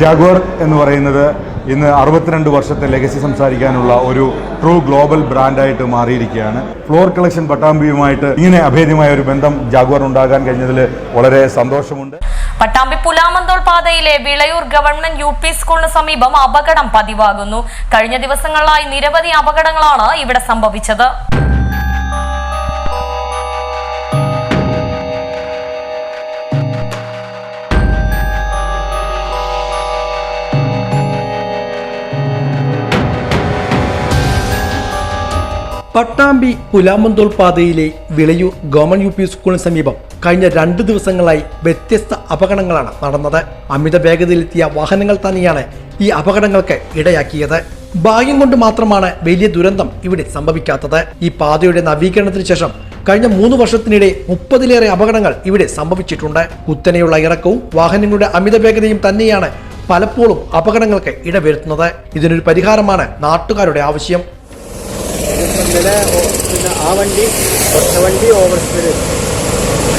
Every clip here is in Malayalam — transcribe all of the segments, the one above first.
ജാഗ്വർ എന്ന് പറയുന്നത് ഇന്ന് അറുപത്തിരണ്ട് വർഷത്തെ ലെഗസി സംസാരിക്കാനുള്ള ഒരു ട്രൂ ഗ്ലോബൽ ബ്രാൻഡായിട്ട് മാറിയിരിക്കുകയാണ്. ഫ്ലോർ കളക്ഷൻ പട്ടാമ്പിയുമായിട്ട് ഇങ്ങനെ അഭേദ്യമായ ഒരു ബന്ധം ജാഗ്വർ ഉണ്ടാകാൻ കഴിഞ്ഞതിൽ വളരെ സന്തോഷമുണ്ട്. പട്ടാമ്പി പുലാമന്തോൾ പാതയിലെ വിളയൂർ ഗവൺമെന്റ് യു പി സ്കൂളിന് സമീപം അപകടം പതിവാകുന്നു. കഴിഞ്ഞ ദിവസങ്ങളിലായി നിരവധി അപകടങ്ങളാണ് ഇവിടെ സംഭവിച്ചത്. പട്ടാമ്പി പുലാമന്തോൾ പാതയിലെ വിളയൂർ ഗവൺമെന്റ് യു പി സ്കൂളിന് സമീപം കഴിഞ്ഞ രണ്ട് ദിവസങ്ങളായി വ്യത്യസ്ത അപകടങ്ങളാണ് നടന്നത്. അമിത വേഗതയിലെത്തിയ വാഹനങ്ങൾ തന്നെയാണ് ഈ അപകടങ്ങൾക്ക് ഇടയാക്കിയത്. ഭാഗ്യം കൊണ്ട് മാത്രമാണ് വലിയ ദുരന്തം ഇവിടെ സംഭവിക്കാത്തത്. ഈ പാതയുടെ നവീകരണത്തിന് ശേഷം കഴിഞ്ഞ മൂന്ന് വർഷത്തിനിടെ മുപ്പതിലേറെ അപകടങ്ങൾ ഇവിടെ സംഭവിച്ചിട്ടുണ്ട്. കുത്തനെയുള്ള ഇറക്കവും വാഹനങ്ങളുടെ അമിത വേഗതയും തന്നെയാണ് പലപ്പോഴും അപകടങ്ങൾക്ക് ഇടവരുത്തുന്നത്. ഇതിനൊരു പരിഹാരമാണ് നാട്ടുകാരുടെ ആവശ്യം. ഇന്നലെ പിന്നെ ആ വണ്ടി ഒറ്റ വണ്ടി ഓവർ സ്പീഡ്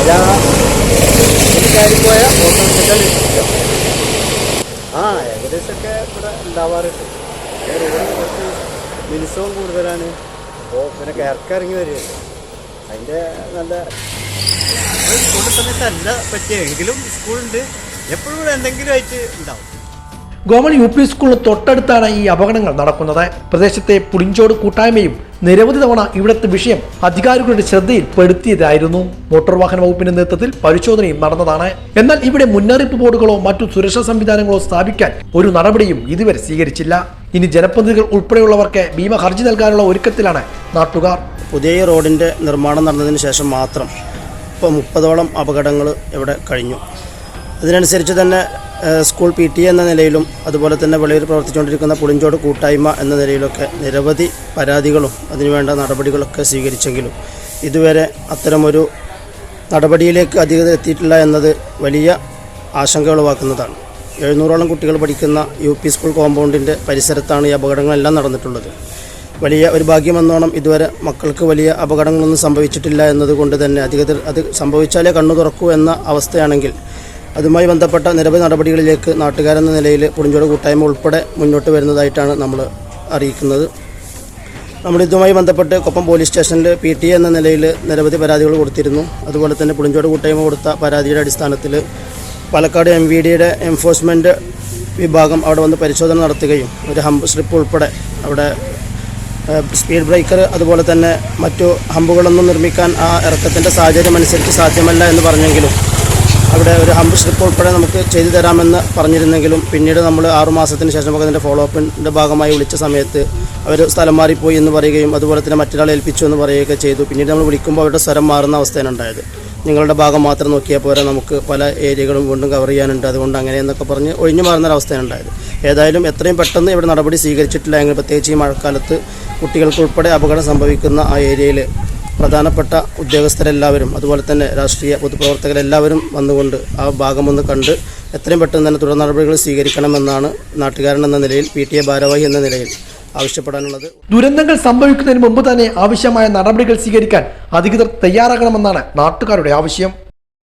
അതാ കയറിപ്പോയ ഓട്ടോറിക്ഷക്കാർ ആ ഏകദേശമൊക്കെ ഇവിടെ ഉണ്ടാവാറുണ്ട്. കുറച്ച് മിനിസവും കൂടുതലാണ്. അപ്പോൾ പിന്നെ കയർക്കിറങ്ങി വരികയാണ്. അതിന്റെ നല്ല സ്കൂളിന്റെ സമയത്ത് പറ്റിയ എങ്കിലും സ്കൂളുണ്ട് എപ്പോഴും ഇവിടെ എന്തെങ്കിലും ആയിട്ട് ഉണ്ടാവും. ഗവൺമെന്റ് യു പി സ്കൂളിന് തൊട്ടടുത്താണ് ഈ അപകടങ്ങൾ നടക്കുന്നത്. പ്രദേശത്തെ പുളിഞ്ചോട് കൂട്ടായ്മയും നിരവധി തവണ ഇവിടുത്തെ വിഷയം അധികാരികളുടെ ശ്രദ്ധയിൽ പെടുത്തിയതായിരുന്നു. മോട്ടോർ വാഹന വകുപ്പിന്റെ നേതൃത്വത്തിൽ പരിശോധനയും നടന്നതാണ്. എന്നാൽ ഇവിടെ മുന്നറിയിപ്പ് ബോർഡുകളോ മറ്റു സുരക്ഷാ സംവിധാനങ്ങളോ സ്ഥാപിക്കാൻ ഒരു നടപടിയും ഇതുവരെ സ്വീകരിച്ചില്ല. ഇനി ജനപ്രതിനിധികൾ ഉൾപ്പെടെയുള്ളവർക്ക് ഭീമ ഹർജി നൽകാനുള്ള ഒരുക്കത്തിലാണ് നാട്ടുകാർ. പുതിയ റോഡിന്റെ നിർമ്മാണം നടന്നതിന് ശേഷം മാത്രം ഇപ്പോൾ മുപ്പതോളം അപകടങ്ങൾ ഇവിടെ കഴിഞ്ഞു. അതിനനുസരിച്ച് തന്നെ സ്കൂൾ പി ടി എന്ന നിലയിലും അതുപോലെ തന്നെ വെളിയിൽ പ്രവർത്തിച്ചുകൊണ്ടിരിക്കുന്ന പുളിഞ്ചോട് കൂട്ടായ്മ എന്ന നിലയിലൊക്കെ നിരവധി പരാതികളും അതിനുവേണ്ട നടപടികളൊക്കെ സ്വീകരിച്ചെങ്കിലും ഇതുവരെ അത്തരമൊരു നടപടിയിലേക്ക് അധികൃതർ എത്തിയിട്ടില്ല എന്നത് വലിയ ആശങ്ക ഉളവാക്കുന്നതാണ്. എഴുന്നൂറോളം കുട്ടികൾ പഠിക്കുന്ന യു പി സ്കൂൾ കോമ്പൗണ്ടിന്റെ പരിസരത്താണ് ഈ അപകടങ്ങളെല്ലാം നടന്നിട്ടുള്ളത്. വലിയ ഒരു ഭാഗ്യമെന്നോണം ഇതുവരെ മക്കൾക്ക് വലിയ അപകടങ്ങളൊന്നും സംഭവിച്ചിട്ടില്ല എന്നതുകൊണ്ട് തന്നെ അധികൃതർ അത് സംഭവിച്ചാലേ കണ്ണു തുറക്കൂ എന്ന അവസ്ഥയാണെങ്കിൽ അതുമായി ബന്ധപ്പെട്ട നിരവധി നടപടികളിലേക്ക് നാട്ടുകാരെന്ന നിലയിൽ പുളിഞ്ചോട് കൂട്ടായ്മ ഉൾപ്പെടെ മുന്നോട്ട് വരുന്നതായിട്ടാണ് നമ്മൾ അറിയിക്കുന്നത്. നമ്മൾ ഇതുമായി ബന്ധപ്പെട്ട് കൊപ്പം പോലീസ് സ്റ്റേഷനിൽ പി ടി എന്ന നിലയിൽ നിരവധി പരാതികൾ കൊടുത്തിരുന്നു. അതുപോലെ തന്നെ പുളിഞ്ചോട് കൂട്ടായ്മ കൊടുത്ത പരാതിയുടെ അടിസ്ഥാനത്തിൽ പാലക്കാട് എം വി ഡിയുടെ എൻഫോഴ്സ്മെന്റ് വിഭാഗം അവിടെ വന്ന് പരിശോധന നടത്തുകയും ഒരു ഹമ്പ് സ്ലിപ്പ് ഉൾപ്പെടെ അവിടെ സ്പീഡ് ബ്രേക്കർ അതുപോലെ തന്നെ മറ്റു ഹമ്പുകളൊന്നും നിർമ്മിക്കാൻ ആ ഇറക്കത്തിന്റെ സാഹചര്യം അനുസരിച്ച് സാധ്യമല്ല എന്ന് പറഞ്ഞെങ്കിലും അവിടെ ഒരു ഹമ്പ് സ്ലിപ്പ് ഉൾപ്പെടെ നമുക്ക് ചെയ്തു തരാമെന്ന് പറഞ്ഞിരുന്നെങ്കിലും പിന്നീട് നമ്മൾ ആറുമാസത്തിന് ശേഷം നമുക്ക് അതിന്റെ ഫോളോ അപ്പിന്റെ ഭാഗമായി വിളിച്ച സമയത്ത് അവർ സ്ഥലം മാറിപ്പോയി എന്ന് പറയുകയും അതുപോലെ തന്നെ മറ്റൊരാളെ ഏൽപ്പിച്ചു എന്ന് പറയുകയൊക്കെ ചെയ്തു. പിന്നീട് നമ്മൾ വിളിക്കുമ്പോൾ അവരുടെ സ്വരം മാറുന്ന അവസ്ഥയാണ് ഉണ്ടായത്. നിങ്ങളുടെ ഭാഗം മാത്രം നോക്കിയാൽ പോരാ നമുക്ക് പല ഏരിയകളും വീണ്ടും കവർ ചെയ്യാനുണ്ട്. അതുകൊണ്ട് അങ്ങനെ എന്നൊക്കെ പറഞ്ഞ് ഒഴിഞ്ഞു മാറുന്ന അവസ്ഥയാണ് ഉണ്ടായത്. ഏതായാലും എത്രയും പെട്ടെന്ന് ഇവിടെ നടപടി സ്വീകരിച്ചിട്ടില്ല. എങ്കിൽ പ്രത്യേകിച്ച് ഈ മഴക്കാലത്ത് കുട്ടികൾക്കുൾപ്പെടെ അപകടം സംഭവിക്കുന്ന ആ ഏരിയയിൽ പ്രധാനപ്പെട്ട ഉദ്യോഗസ്ഥരെല്ലാവരും അതുപോലെ തന്നെ രാഷ്ട്രീയ പൊതുപ്രവർത്തകരെല്ലാവരും വന്നുകൊണ്ട് ആ ഭാഗമൊന്ന് കണ്ട് എത്രയും പെട്ടെന്ന് തന്നെ തുടർ നടപടികൾ സ്വീകരിക്കണമെന്നാണ് നാട്ടുകാരൻ എന്ന നിലയിൽ പി ടി എ ഭാരവാഹി എന്ന നിലയിൽ ആവശ്യപ്പെടാനുള്ളത്. ദുരന്തങ്ങൾ സംഭവിക്കുന്നതിന് മുമ്പ് തന്നെ ആവശ്യമായ നടപടികൾ സ്വീകരിക്കാൻ അധികൃതർ തയ്യാറാകണമെന്നാണ് നാട്ടുകാരുടെ ആവശ്യം.